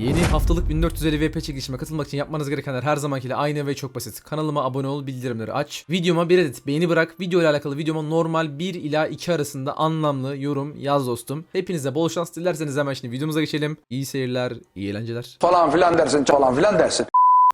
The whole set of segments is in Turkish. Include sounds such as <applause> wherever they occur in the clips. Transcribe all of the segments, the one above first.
Yeni haftalık 1450 VP çekilişime katılmak için yapmanız gerekenler her zamankiyle aynı ve çok basit. Kanalıma abone ol, bildirimleri aç. Videoma bir adet beğeni bırak. Video ile alakalı videoma normal 1 ila 2 arasında anlamlı yorum yaz dostum. Hepinize bol şans dilerseniz hemen şimdi videomuza geçelim. İyi seyirler, iyi eğlenceler. falan filan dersin falan filan dersin.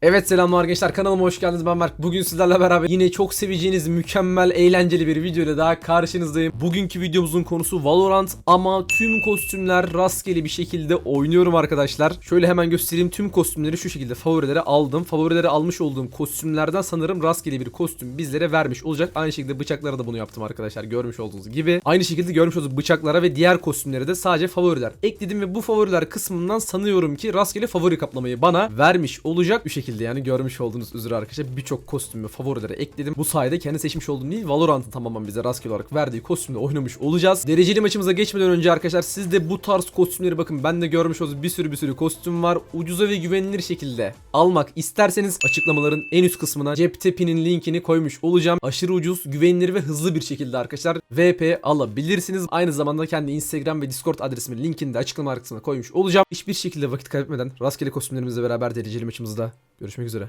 Evet selamlar gençler kanalıma hoş geldiniz ben Berk. Bugün sizlerle beraber yine çok seveceğiniz mükemmel eğlenceli bir video ile daha karşınızdayım. Bugünkü videomuzun konusu Valorant ama tüm kostümler rastgele bir şekilde oynuyorum arkadaşlar. Şöyle hemen göstereyim tüm kostümleri şu şekilde favorilere aldım. Favorileri almış olduğum kostümlerden sanırım rastgele bir kostüm bizlere vermiş olacak. Aynı şekilde bıçaklara da bunu yaptım arkadaşlar görmüş olduğunuz gibi. Aynı şekilde görmüş olduğunuz bıçaklara ve diğer kostümlere de sadece favoriler ekledim ve bu favoriler kısmından sanıyorum ki rastgele favori kaplamayı bana vermiş olacak bu şekilde yani görmüş olduğunuz üzere arkadaşlar birçok kostümü favorilere ekledim. Bu sayede kendi seçmiş olduğum değil Valorant'ın tamamen bize rastgele olarak verdiği kostümle oynamış olacağız. Dereceli maçımıza geçmeden önce arkadaşlar siz de bu tarz kostümleri bakın ben de görmüş olduğunuz bir sürü bir sürü kostüm var. Ucuza ve güvenilir şekilde almak isterseniz açıklamaların en üst kısmına cep tepinin linkini koymuş olacağım. Aşırı ucuz, güvenilir ve hızlı bir şekilde arkadaşlar VP alabilirsiniz. Aynı zamanda kendi Instagram ve Discord adresimin linkini de açıklama kısmına koymuş olacağım. Hiçbir şekilde vakit kaybetmeden rastgele kostümlerimizle beraber dereceli maçımızda görüşmek üzere.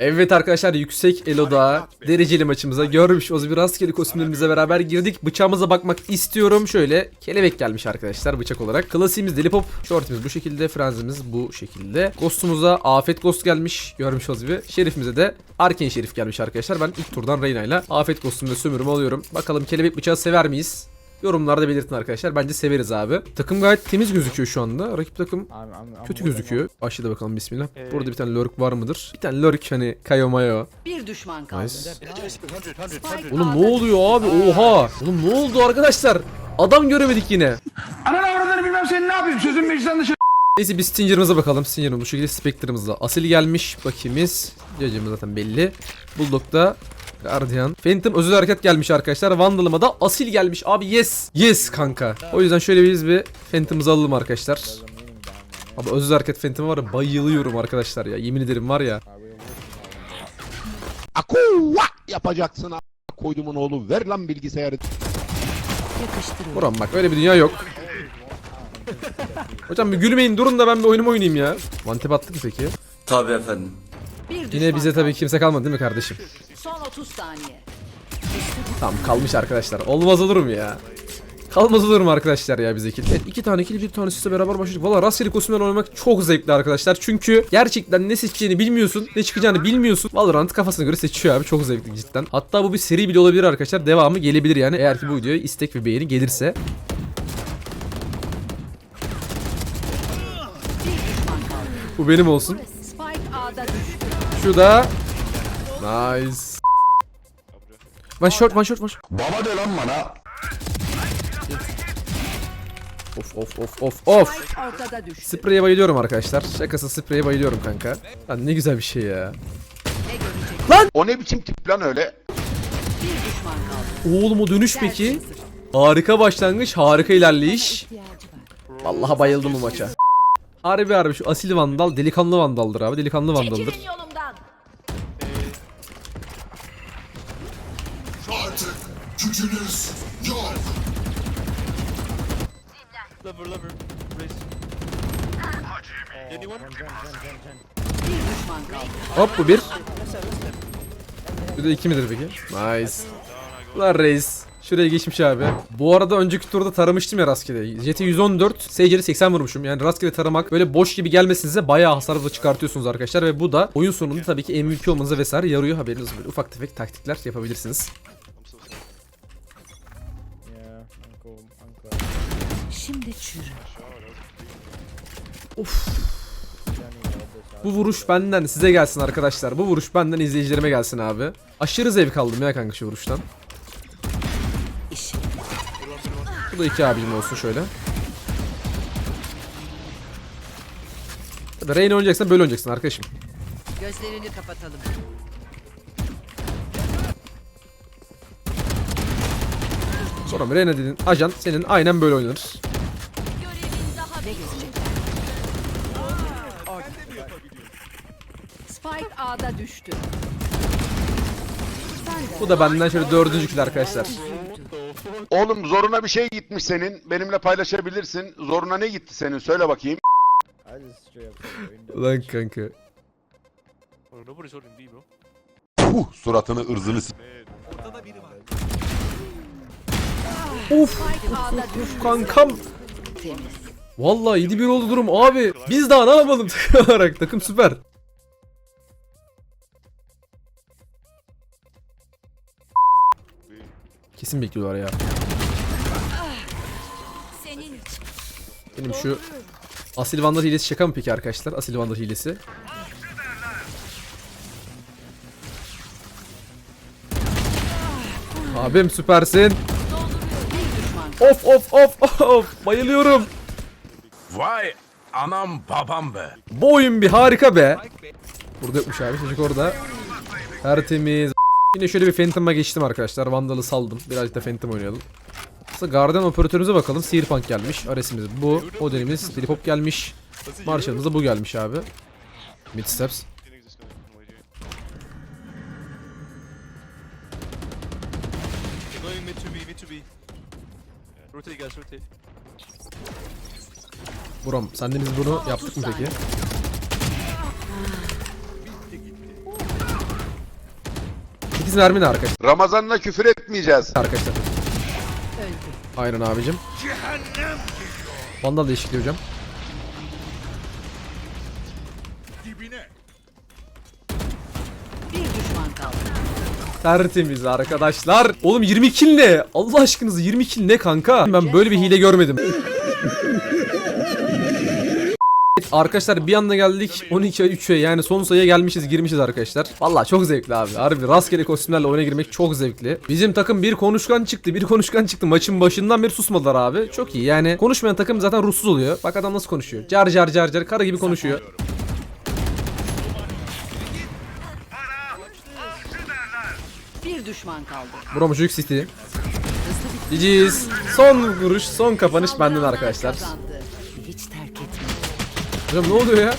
Evet arkadaşlar yüksek Elo'da dereceli maçımıza görmüş o bir rastgele kostümlerimizle beraber girdik. Bıçağımıza bakmak istiyorum. Şöyle kelebek gelmiş arkadaşlar bıçak olarak. Klasiğimiz Delipop, shortimiz bu şekilde, frenzimiz bu şekilde. Ghost'umuza Afet Ghost gelmiş görmüş olduğunuz gibi. Şerifimize de Arken Şerif gelmiş arkadaşlar. Ben ilk turdan Reyna ile Afet Ghost'umu ve sömürümü alıyorum. Bakalım kelebek bıçağı sever miyiz? Yorumlarda belirtin arkadaşlar. Bence severiz abi. Takım gayet temiz gözüküyor şu anda. Rakip takım kötü gözüküyor. Başladı bakalım bismillah. Burada bir tane lurk var mıdır? Bir tane lurk hani kayo mayo. Bir düşman kaldı. Nice. Oğlum ne oluyor abi? Oha! Oğlum ne oldu arkadaşlar? Adam göremedik yine. Ananı avradını bilmem seni ne yapayım sözün meclisten dışı. Neyse biz Stinger'ımıza bakalım. Stinger'ımız bu şekilde Spectre'ımızla. Asil gelmiş. Bakimiz. Cacımız zaten belli. Bulldog'da Guardian. Phantom özel hareket gelmiş arkadaşlar. Vandal'ıma da Asil gelmiş. Abi yes. Yes kanka. O yüzden şöyle biz bir Phantom'ımızı alalım arkadaşlar. Abi özel hareket Phantom'a var ya bayılıyorum arkadaşlar ya. Yemin ederim var ya. Akuva yapacaksın koydumun oğlu ver lan bilgisayarı. Buram bak öyle bir dünya yok. Hocam bir gülmeyin durun da ben bir oyunumu oynayayım ya. Vantep attık mı peki? Tabii efendim. Yine bize tabii kimse kalmadı değil mi kardeşim? Son 30 saniye. Tamam kalmış arkadaşlar. Olmaz olur mu ya? Kalmaz olur mu arkadaşlar ya bize kill? Evet iki tane kill bir tane sizle beraber başladık. Valla rastgele kostümler oynamak çok zevkli arkadaşlar. Çünkü gerçekten ne seçeceğini bilmiyorsun. Ne çıkacağını bilmiyorsun. Valorant kafasına göre seçiyor abi. Çok zevkli cidden. Hatta bu bir seri bile olabilir arkadaşlar. Devamı gelebilir yani. Eğer ki bu videoya istek ve beğeni gelirse. Bu benim olsun. Şu da. Nice. One shot, one shot, one shot. Baba de lan bana. Of of of of of. Spike ortada düştü. Spreye bayılıyorum arkadaşlar. Şakası spreye bayılıyorum kanka. Lan ne güzel bir şey ya. Görecek? O ne biçim tip lan öyle? Bir düşman kaldı. Oğlum o dönüş peki. Harika başlangıç, harika ilerleyiş. Vallahi bayıldım bu maça. Harbi harbi şu asil vandal delikanlı vandaldır abi. Delikanlı vandaldır. Yolumdan. Bir düşman kaldı. Hop bu bir. Bir de iki midir peki? Nice. Ulan reis. Şuraya geçmiş abi. Bu arada önceki turda taramıştım ya rastgele. JT 114, Sager'i 80 vurmuşum. Yani rastgele taramak böyle boş gibi gelmesin size bayağı hasar da çıkartıyorsunuz arkadaşlar. Ve bu da oyun sonunda tabii ki MVP olmanıza vesaire yarıyor. Haberiniz olsun. Böyle ufak tefek taktikler yapabilirsiniz. Şimdi çürü. Bu vuruş benden size gelsin arkadaşlar. Bu vuruş benden izleyicilerime gelsin abi. Aşırı zevk aldım ya kanka şu vuruştan. Bu da iki abim olsun şöyle. Tabii Reyna oynayacaksan böyle oynayacaksın arkadaşım. Gözlerini kapatalım. Sonra Reyna dedin ajan senin aynen böyle oynanır. Ne görecekler? Spike A'da düştü. Bu da benden şöyle dördüncü kill arkadaşlar. Oğlum zoruna bir şey gitmiş senin. Benimle paylaşabilirsin. Zoruna ne gitti senin? Söyle bakayım. Lan kanka. Nobody's holding B, bro. Puh suratını ırzını s- Uf A'da düştü. kankam. Temiz. Vallahi 7-1 oldu durum abi. Biz daha ne yapalım takım <laughs> olarak? Takım süper. Kesin bekliyorlar ya. Benim şu Asil Vandal hilesi şaka mı peki arkadaşlar? Asil Vandal hilesi. Abim süpersin. Of of of of bayılıyorum. Vay anam babam be. Bu oyun bir harika be. Burada yokmuş abi çocuk orada. Tertemiz. Yine şöyle bir Phantom'a geçtim arkadaşlar. Vandal'ı saldım. Birazcık da Phantom oynayalım. Aslında Guardian operatörümüze bakalım. Searpunk gelmiş. Ares'imiz bu. Oden'imiz Tripop gelmiş. Marshall'ımız da bu gelmiş abi. Mid steps. Buram sendeniz bunu yaptık mı peki? Sekiz mermi ne arkadaşlar? Ramazan'la küfür etmeyeceğiz. Arkadaşlar. Öldü. Aynen abicim. Vandal değişikliği hocam. Bir düşman kaldı. Tertemiz arkadaşlar. Oğlum 20 kill ne? Allah aşkınıza 20 kill ne kanka? Ben böyle bir hile görmedim. Arkadaşlar bir anda geldik 12'ye 3'e yani son sayıya gelmişiz girmişiz arkadaşlar. Valla çok zevkli abi. Harbi rastgele kostümlerle oyuna girmek çok zevkli. Bizim takım bir konuşkan çıktı bir konuşkan çıktı. Maçın başından beri susmadılar abi. Çok iyi yani konuşmayan takım zaten ruhsuz oluyor. Bak adam nasıl konuşuyor. Car car car car kara gibi konuşuyor. Bir düşman kaldı. Brom çocuk City. GG's. Son vuruş, son kapanış benden arkadaşlar. Hocam ne oluyor ya?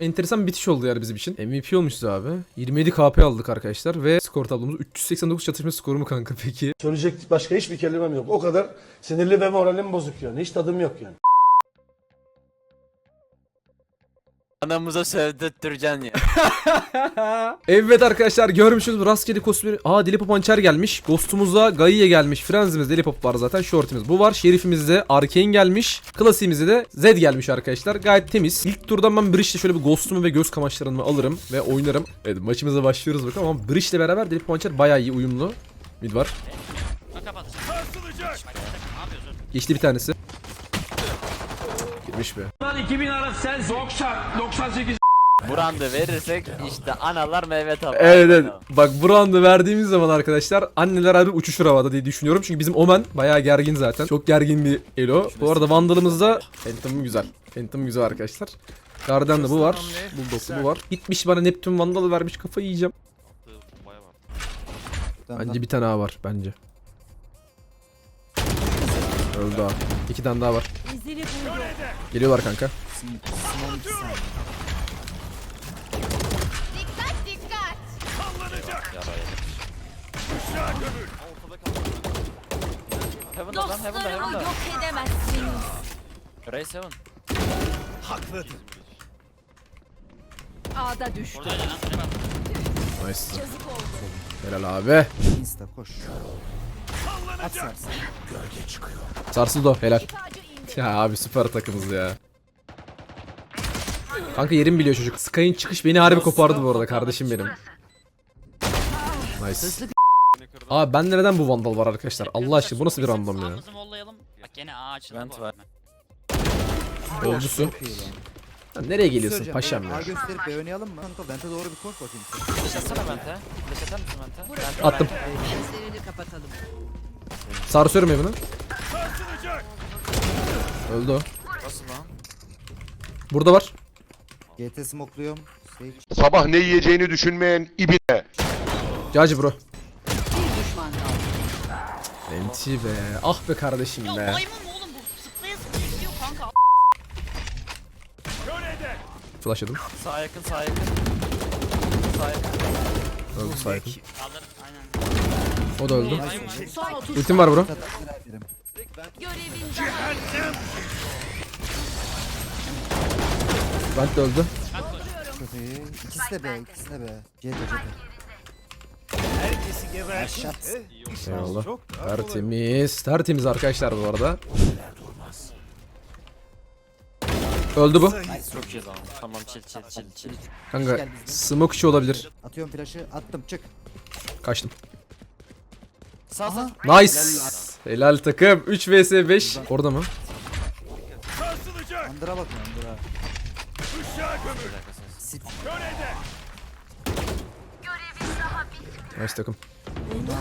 Enteresan bir bitiş oldu yani bizim için. MVP olmuşuz abi. 27 KP aldık arkadaşlar ve skor tablomuz 389 çatışma skoru mu kanka peki? Söyleyecek başka hiçbir kelimem yok. O kadar sinirli ve moralim bozuk yani. Hiç tadım yok yani. Anamıza sövdürteceksin ya. <laughs> Evet arkadaşlar görmüş olduğunuz rastgele kostümleri. Aa Deli Pop Hançer gelmiş. Ghost'umuzda Gaiye gelmiş. Frenzimiz Deli Pop var zaten. Short'imiz bu var. Şerifimizde Arcane gelmiş. Klasiğimizde de Zed gelmiş arkadaşlar. Gayet temiz. İlk turdan ben Breach'le şöyle bir Ghost'umu ve göz kamaşlarımı alırım ve oynarım. Evet maçımıza başlıyoruz bakalım ama Breach'le beraber Deli Pop Hançer bayağı iyi uyumlu. Mid var. Geçti bir tanesi. Girmiş be. Burandı verirsek işte analar meyve tabağı. Evet evet. Bak bu verdiğimiz zaman arkadaşlar anneler harbi uçuşur havada diye düşünüyorum. Çünkü bizim Omen bayağı gergin zaten. Çok gergin bir elo. Bu arada Vandal'ımız da Phantom güzel. Phantom güzel arkadaşlar. Guardian da bu var. Bulldog da bu var. Gitmiş bana Neptune Vandal'ı vermiş kafayı yiyeceğim. Bence bir tane daha var bence. Öldü daha. İki tane daha var. Geliyorlar kanka. Heaven'da lan Heaven'da Heaven'da. yok edemezsiniz. Race Heaven. A'da düştü. Nice. Helal abi. Insta koş. At sarsı. Sarsıldı o. Helal. Ya abi süper takımız ya. Kanka yerim biliyor çocuk. Sky'ın çıkış beni harbi kopardı bu arada kardeşim benim. Nice. Abi bende neden bu vandal var arkadaşlar? Allah aşkına bu nasıl bir random ya? Sağımızı mollayalım. Bak gene A açıldı Vent bu var. arada. Yolcusu. Lan nereye geliyorsun paşam ya? A gösterip B oynayalım mı? Kanka bente doğru bir koş bakayım. sen. Flash atsana Vent'e. Flash atar mısın Vent'e? Vent'e Attım. Gözlerini kapatalım. Sarsıyorum evini. Öldü o. Nasıl lan? Burada var. GT smokluyorum. Sage. Sabah ne yiyeceğini düşünmeyen ibine. Cacı bro. Bir düşman kaldı. Enti be. Ah be kardeşim Ya be. maymun mu oğlum bu? Sıplaya sıplaya gidiyor kanka. Flash yedim. Sağ yakın sağ yakın. Sağ yakın. Öldü. Kaldır aynen. O da öldü. Son 30 Ultim var bro. Ederim. Görevin Vent de öldü. Çok. İkisi de B, ikisi de B. C de C de. Aşağı. Eyvallah. Tertemiz. Tertemiz arkadaşlar bu arada. Öldü bu. Çok iyi zaman. Tamam chill chill chill chill. Kanka smoke içi olabilir. Atıyorum flash'ı. Attım çık. Kaçtım. Sağ sağ. Nice. Helal takım. 3 vs 5. Orada mı? Under'a bakın. Sit. Nice takım.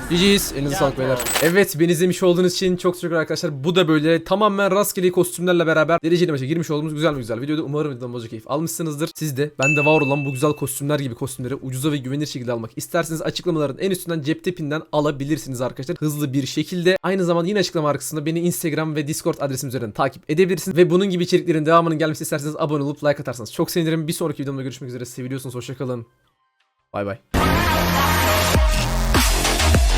GG's. Elinize sağlık beyler. Evet beni izlemiş olduğunuz için çok teşekkür arkadaşlar. Bu da böyle tamamen rastgele kostümlerle beraber dereceli maça girmiş olduğumuz güzel mi güzel videoda. Umarım videodan bozacak keyif almışsınızdır. Siz de bende var olan bu güzel kostümler gibi kostümleri ucuza ve güvenilir şekilde almak isterseniz açıklamaların en üstünden cep tepinden alabilirsiniz arkadaşlar. Hızlı bir şekilde. Aynı zamanda yine açıklama arkasında beni Instagram ve Discord adresim üzerinden takip edebilirsiniz. Ve bunun gibi içeriklerin devamının gelmesi isterseniz abone olup like atarsanız çok sevinirim. Bir sonraki videomda görüşmek üzere. Seviliyorsunuz. Hoşçakalın. Bay bay.